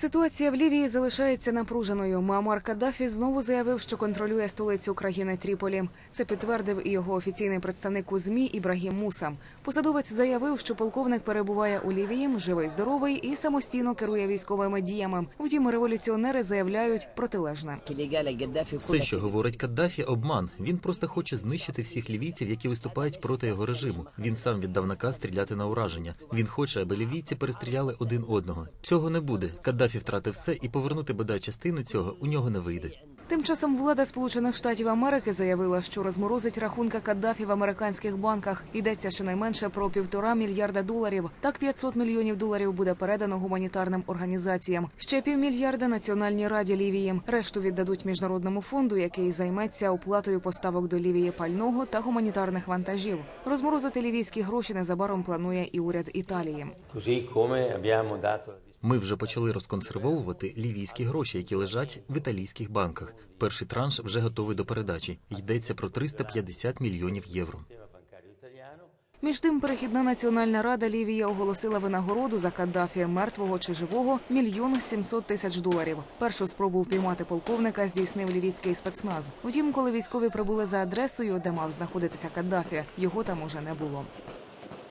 Ситуація в Лівії залишається напруженою. Муаммар Каддафі знову заявив, що контролює столицю країни Тріполі. Це підтвердив і його офіційний представник у змі Ібрагім Муса. Посадовець заявив, що полковник перебуває у Лівії, живий, здоровий і самостійно керує військовими діями. Втім, революціонери заявляють протилежне. Все, що говорить Каддафі, обман. Він просто хоче знищити всіх лівійців, які виступають проти його режиму. Він сам віддав наказ стріляти на ураження. Він хоче, аби лівійці перестріляли один одного. Цього не буде. Каддафі втратив все, і повернути бодай частину цього у нього не вийде. Тим часом влада Сполучених Штатів Америки заявила, що розморозить рахунки Каддафі в американських банках. Йдеться щонайменше про півтора мільярда доларів. Так 500 мільйонів доларів буде передано гуманітарним організаціям. Ще півмільярда Національній раді Лівії. Решту віддадуть міжнародному фонду, який займеться оплатою поставок до Лівії пального та гуманітарних вантажів. Розморозити лівійські гроші незабаром планує і уряд Італії. Ми вже почали розконсервовувати лівійські гроші, які лежать в італійських банках. Перший транш вже готовий до передачі. Йдеться про 350 мільйонів євро. Між тим, перехідна національна рада Лівії оголосила винагороду за Каддафі, мертвого чи живого, мільйон сімсот тисяч доларів. Першу спробу впіймати полковника здійснив лівійський спецназ. Втім, коли військові прибули за адресою, де мав знаходитися Каддафі, його там уже не було.